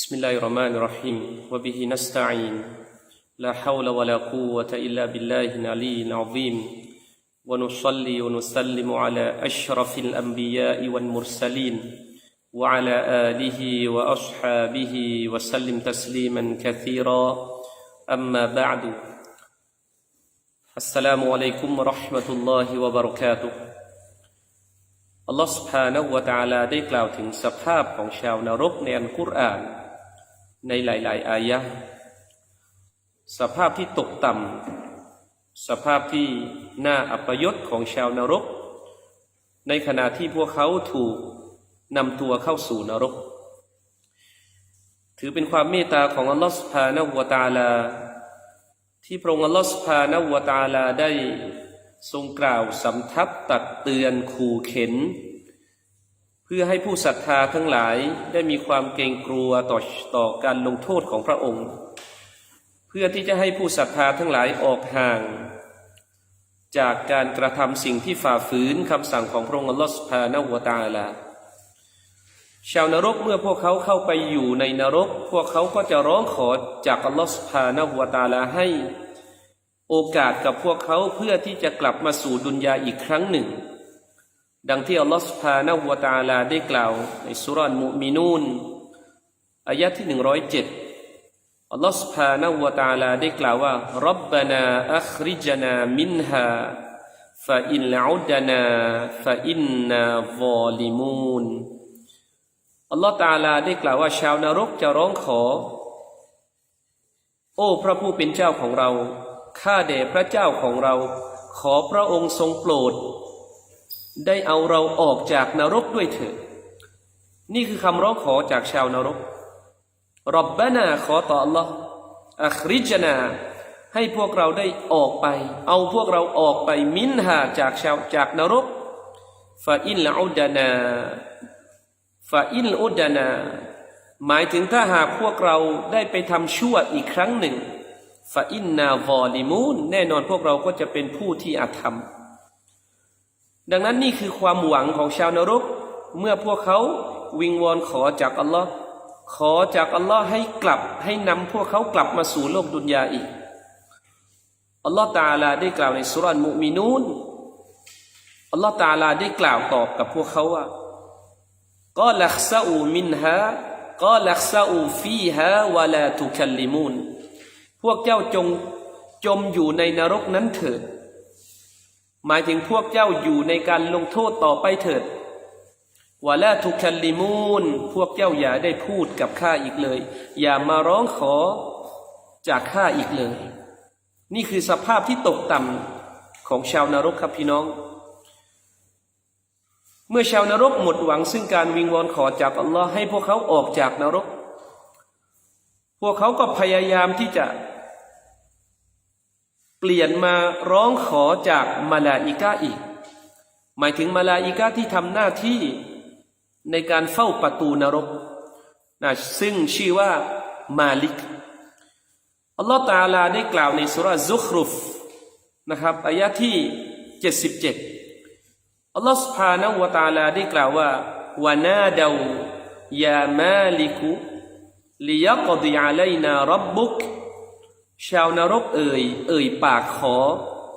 بسم الله الرحمن الرحيم وبه نستعين لا حول ولا قوة إلا بالله العلي العظيم ونصلي ونسلم على أشرف الأنبياء والمرسلين وعلى آله وأصحابه وسلم تسليما كثيرا أما بعد السلام عليكم ورحمة الله وبركاته อัลลอฮฺสุบฮานาอูวะตาลาได้กล่าวถึงสภาพของชาวนรกในอันกุรอาน ในหลาย ๆ อายะสภาพที่ตกต่ำสภาพที่น่าอัปยศของชาวนรก ในขณะที่พวกเขาถูกนำตัวเข้าสู่นรก ถือเป็นความเมตตาของอัลลอฮฺสุภาณวตาลา ที่พระองค์อัลลอฮฺสุภาณวตาลาได้ทรงกล่าวสำทับตักเตือนขู่เข็น พื่อให้ผู้ศรัทธาทั้งหลายได้มีความเกรงกลัวต่อต่อการลงโทษของพระองค์ เพื่อที่จะให้ผู้ศรัทธาทั้งหลายออกห่าง จากการกระทำสิ่งที่ฝ่าฝืนคำสั่งของพระองค์อัลลอฮฺสุภาณหัวตาลาชาวนรกเมื่อพวกเขาเข้าไปอยู่ในนรก พวกเขาก็จะร้องขอจากอัลลอฮฺสุภาณหัวตาลาให้โอกาสกับพวกเขาเพื่อที่จะกลับมาสู่ดุนยาอีกครั้งหนึ่ง ดังที่อัลลอฮฺสุภาณหัวตาลาได้กล่าว ในสุรานมุมินูนอายะที่หนึ่งร้อยเจ็ดอัลลอฮฺสุภาณหัวตาลาได้กล่าวว่ารับบานาอัคริจนามินฮาฟาอินลอุดนาฟาอินนาวอลิมูนอัลลอฮฺตาลาได้กล่าวว่าชาวนรกจะร้องขอ โอ้พระผู้เป็นเจ้าของเรา ข้าแด่พระเจ้าของเรา ขอพระองค์ทรงโปรด ได้เอาเราออกจากนรกด้วยเถิดนี่คือคำร้องขอจากชาวนรกรับบานาขอต่อ Allah อัคริจนา ให้พวกเราได้ออกไป เอาพวกเราออกไปมินหาจากชาวจากนรกฟาอินละอุดานาฟาอินลอุดานา หมายถึงถ้าหากพวกเราได้ไปทำชั่วอีกครั้งหนึ่งฟาอินนาวอลิมูนแน่นอนพวกเราก็จะเป็นผู้ที่อาธรรม ดังนั้นนี่คือความหวังของชาวนรก เมื่อพวกเขาวิงวอนขอจากอัลลอฮ์ขอจากอัลลอฮ์ให้กลับให้นำพวกเขากลับมาสู่โลกดุนยาอีกอัลลอฮ์ตาลาได้กล่าวในสุรานมุมินูนอัลลอฮ์ตาลาได้กล่าวตอบกับพวกเขาว่าก็ลักซาอูมินฮาก็ลักซาอูฟีฮาวะลาตุคัลลิมูนพวกเจ้าจงจมอยู่ในนรกนั้นเถิด หมายถึงพวกเจ้าอยู่ในการลงโทษต่อไปเถิดวะลาทุคัลลิมูนพวกเจ้าอย่าได้พูดกับข้าอีกเลย อย่ามาร้องขอจากข้าอีกเลย นี่คือสภาพที่ตกต่ำของชาวนรกครับพี่น้อง เมื่อชาวนรกหมดหวังซึ่งการวิงวอนขอจากอัลลอฮ์ให้พวกเขาออกจากนรก พวกเขาก็พยายามที่จะ เปลี่ยนมาร้องขอจากมาลาอิกาอีก หมายถึงมาลาอิกาที่ทำหน้าที่ในการเฝ้าประตูนรกนะซึ่งชื่อว่ามาลิก อัลลอฮฺตาลาได้กล่าวในสุรซุครุฟนะครับอายะที่ 77 อัลลอฮฺสุบฮานวะตาลาได้กล่าวว่าวานาดาวยามาลิกุลิยกดีอาลัยนารับบุก ชาวนรกเอ่ย เอ่ยปากขอ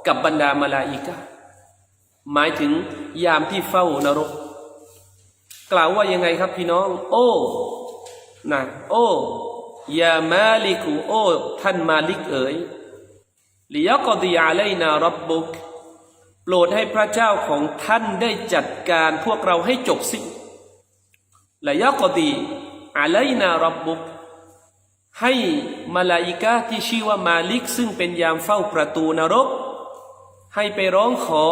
กับบรรดามาลาอิกาหมายถึงยามที่เฝ้านรก กล่าวว่ายังไงครับพี่น้อง โอ้นะโอ้ยามาลิกุโอ้ท่านมาลิกเอ๋ยลิยกอดีอาเลนารับบุกโปรดให้พระเจ้าของท่านได้จัดการพวกเราให้จบสิ้นลิยกอดีอาเลนารับบุก ให้มาลาอิกาที่ชื่อว่ามาลิก ซึ่งเป็นยามเฝ้าประตูนรก ให้ไปร้องขอ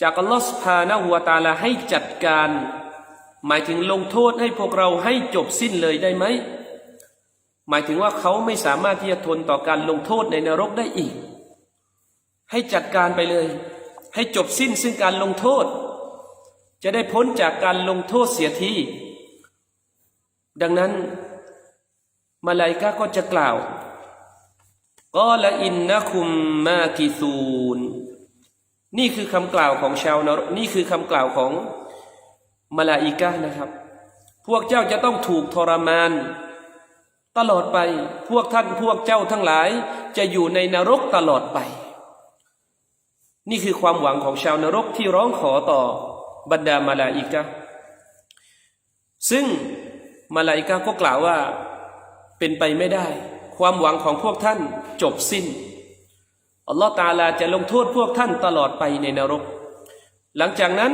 จากอัลลอฮฺสุภาณหัวตาลาให้จัดการ หมายถึงลงโทษให้พวกเราให้จบสิ้นเลยได้ไหม หมายถึงว่าเขาไม่สามารถที่จะทนต่อการลงโทษในนรกได้อีก ให้จัดการไปเลย ให้จบสิ้นซึ่งการลงโทษ จะได้พ้นจากการลงโทษเสียทีดังนั้น มาลายกาก็จะกล่าวก็ละอินนะคุมมากิซูนนี่คือคำกล่าวของชาวนรกนี่คือคำกล่าวของมาลาอิกานะครับ พวกเจ้าจะต้องถูกทรมาน ตลอดไป พวกท่านพวกเจ้าทั้งหลาย จะอยู่ในนรกตลอดไป นี่คือความหวังของชาวนรกที่ร้องขอต่อบรรดามาลาอิกะซึ่งมาลาอิกะก็กล่าวว่า เป็นไปไม่ได้ ความหวังของพวกท่านจบสิ้น อัลลอฮฺตาลาจะลงโทษพวกท่านตลอดไปในนรก หลังจากนั้น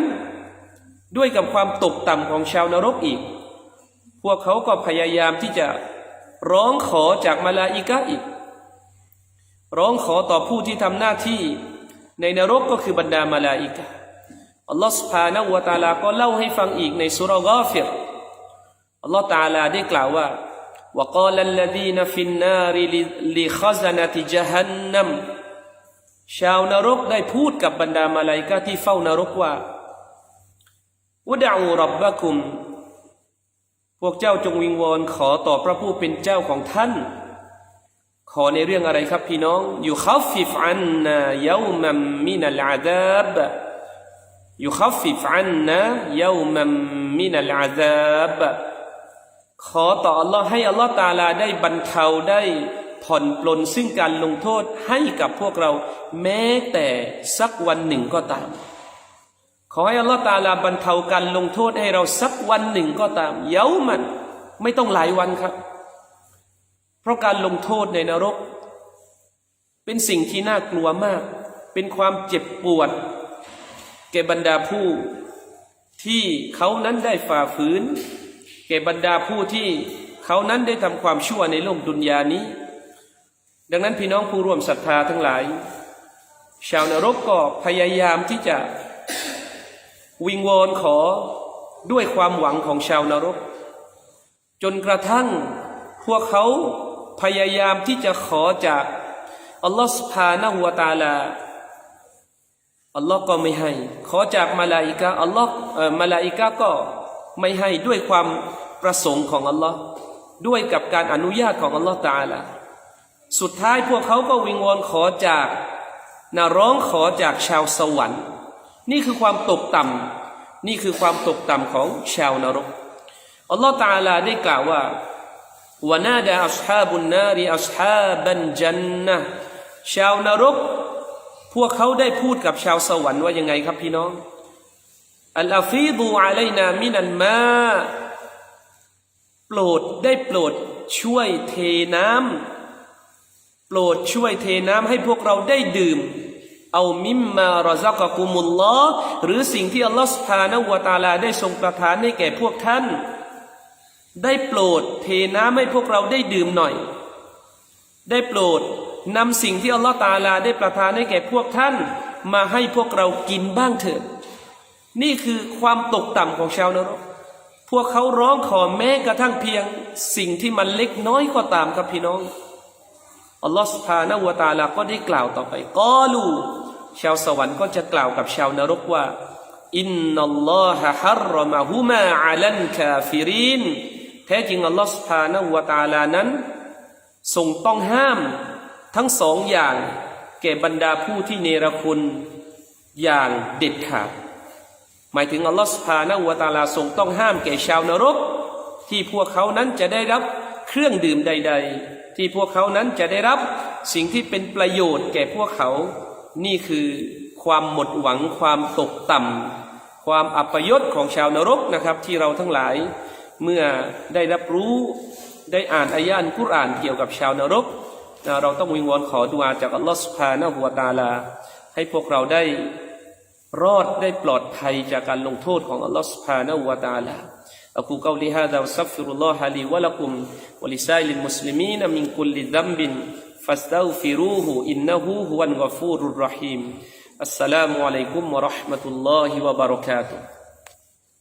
ด้วยกับความตกต่ำของชาวนรกอีก พวกเขาก็พยายามที่จะร้องขอจากมาลาอิกะอีก ร้องขอต่อผู้ที่ทำหน้าที่ในนรกก็คือบรรดามาลาอิกะอัลลอฮฺสุภาณวะตาลาก็เล่าให้ฟังอีกในสุรกาฟิรอัลลอฮฺตาลาได้กล่าวว่า وقال الذين في النار لخزنة جهنم ชาวนรกได้พูดกับบรรดามาลาอิกะห์ที่เฝ้านรกว่าอุดะอูรับบะกุม พวกเจ้าจงวิงวอนขอต่อพระผู้เป็นเจ้าของท่าน ขอในเรื่องอะไรครับพี่น้องอยู่คัฟฟิฟอันนาเยามัมมินัลอาดาบอยู่คัฟฟิฟอันนาเยามัมมินัลอาดาบ ขอต่ออัลลอฮ์ให้อัลลอฮ์ตาลาได้บรรเทาได้ผ่อนปลนซึ่งการลงโทษให้กับพวกเรา แม้แต่สักวันหนึ่งก็ตาม ขอให้อัลลอฮ์ตาลาบรรเทาการลงโทษให้เราสักวันหนึ่งก็ตาม เย้ามันไม่ต้องหลายวันครับ เพราะการลงโทษในนรก เป็นสิ่งที่น่ากลัวมาก เป็นความเจ็บปวด แก่บรรดาผู้ที่เขานั้นได้ฝ่าฝืน ก่บรรดาผู้ที่เขานั้นได้ทำความชั่วในโลกดุนยานี้ ดังนั้นพี่น้องผู้ร่วมศรัทธาทั้งหลาย ชาวนรกก็พยายามที่จะวิงวอนขอด้วยความหวังของชาวนรก จนกระทั่งพวกเขาพยายามที่จะขอจากอัลลอฮฺสุภาณหัวตาลาอัลลอฮ์ก็ไม่ให้ ขอจากมาลาอิกะอัลลอฮ์เอ่อมาลาอิกะก็ ไม่ให้ด้วยความประสงค์ของอัลลอฮ์ด้วยกับการอนุญาตของอัลลอฮ์ตาลาสุดท้ายพวกเขาก็วิงวอนขอจากนาร้องขอจากชาวสวรรค์ นี่คือความตกต่ำนี่คือความตกต่ำของชาวนรกอัลลอฮ์ตาลาได้กล่าวว่าวนาดาอัศฮาบุนนารีอัศฮาบันจันนะชาวนรก พวกเขาได้พูดกับชาวสวรรค์ว่ายังไงครับพี่น้อง อัลอาฟีดูอะลัยนามินันมาโปรดได้โปรดช่วยเทน้ำโปรดช่วยเทน้ำให้พวกเราได้ดื่ม เอามิมมารอซักกุมุลลอหรือสิ่งที่อัลลอฮฺสุภาณวะตาลาได้ทรงประทานให้แก่พวกท่าน ได้โปรดเทน้ำให้พวกเราได้ดื่มหน่อย ได้โปรดนำสิ่งที่อัลลอฮฺตาลาได้ประทานให้แก่พวกท่าน มาให้พวกเรากินบ้างเถิด นี่คือความตกต่ำของชาวนรก พวกเขาร้องขอแม้กระทั่งเพียงสิ่งที่มันเล็กน้อยก็ตามครับพี่น้อง อัลลอฮฺสุภาณวตาลาก็ได้กล่าวต่อไปกอลู ชาวสวรรค์ก็จะกล่าวกับชาวนรกว่า อินนัลลอฮะฮัรรมะฮุมาอัลันคาฟิรินแท้จริงอัลลอฮฺสุภาณวตาลานั้นทรงต้องห้ามทั้งสองอย่าง แก่บรรดาผู้ที่เนรคุณอย่างเด็ดขาด หมายถึงอัลลอฮฺสุภาณวตาลาทรงต้องห้ามแก่ชาวนรก ที่พวกเขานั้นจะได้รับเครื่องดื่มใด ๆ ที่พวกเขานั้นจะได้รับสิ่งที่เป็นประโยชน์แก่พวกเขา นี่คือความหมดหวังความตกต่ำความอัปยศของชาวนรกนะครับ ที่เราทั้งหลายเมื่อได้รับรู้ได้อ่านอายะห์กุรอานเกี่ยวกับชาวนรก เราต้องวิงวอนขอดุอาจากอัลลอฮฺสุภาณหัวตาลาให้พวกเราได้ รอดได้ปลอดภัยจากการลงโทษของอัลลอฮฺสุภาณหัวตาลา أقول قولي هذا واستغفر الله لي ولكم ولسائر المسلمين من كل ذنب فاستغفروه إنه هو الغفور الرحيم السلام عليكم ورحمة الله وبركاته